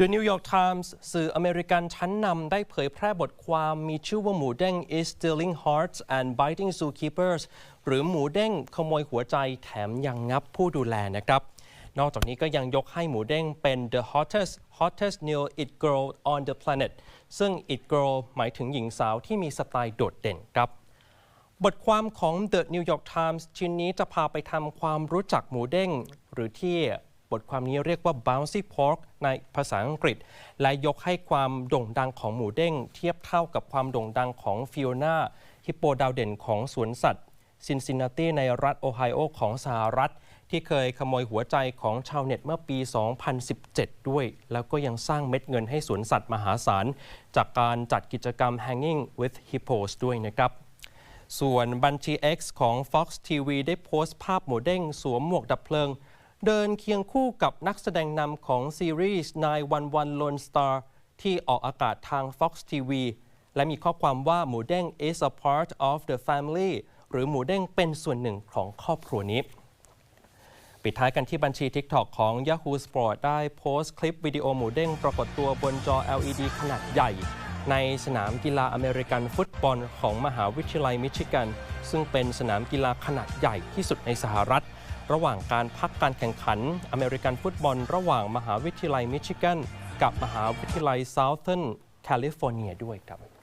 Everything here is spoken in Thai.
The New York Times สื่ออเมริกันชั้นนำได้เผยแพร่บทความมีชื่อว่าหมูเด้ง is stealing hearts and biting zookeepers หรือหมูเด้งขโมยหัวใจแถมยังงับผู้ดูแลนะครับ นอกจากนี้ก็ยังยกให้หมูเด้งเป็น the hottest hottest new it girl on the planet ซึ่ง it girl หมายถึงหญิงสาวที่มีสไตล์โดดเด่นครับบทความของ The New York Times ชิ้นนี้จะพาไปทำความรู้จักหมูเด้ง หรือที่ บทความนี้เรียกว่า bouncy pork ในภาษาอังกฤษ และยกให้ความโด่งดังของหมูเด้ง เทียบเท่ากับความโด่งดังของฟิโอนาฮิปโปดาวเด่นของสวนสัตว์ซินซินนาตีในรัฐโอไฮโอของสหรัฐ ที่เคยขโมยหัวใจของชาวเน็ตเมื่อปี 2017 ด้วย แล้วก็ยังสร้างเม็ดเงินให้สวนสัตว์มหาศาล จากการจัดกิจกรรม Hanging with Hippos ด้วยนะครับส่วนบัญชี X ของ Fox TV ได้โพสต์ภาพหมูเด้งสวมหมวกดับเพลิง เดินเคียงคู่กับนักแสดงนำของซีรีส์911 Lone Star ที่ออกอากาศทาง Fox TV และมีข้อความว่าหมูเด้ง is a part of the family หรือหมูเด้งเป็นส่วนหนึ่งของครอบครัวนี้ ปิดท้ายกันที่บัญชี TikTok ของ Yahoo Sport ได้โพสต์คลิปวิดีโอหมูเด้งปรากฏตัวบนจอ LED ขนาดใหญ่ ในสนามกีฬาอเมริกันฟุตบอลของมหาวิทยาลัยมิชิแกนซึ่งเป็นสนามกีฬาขนาดใหญ่ที่สุดในสหรัฐ ระหว่างการพักการแข่งขันอเมริกันฟุตบอล ระหว่างมหาวิทยาลัยมิชิแกนกับมหาวิทยาลัยเซาเทิร์นแคลิฟอร์เนียด้วยครับ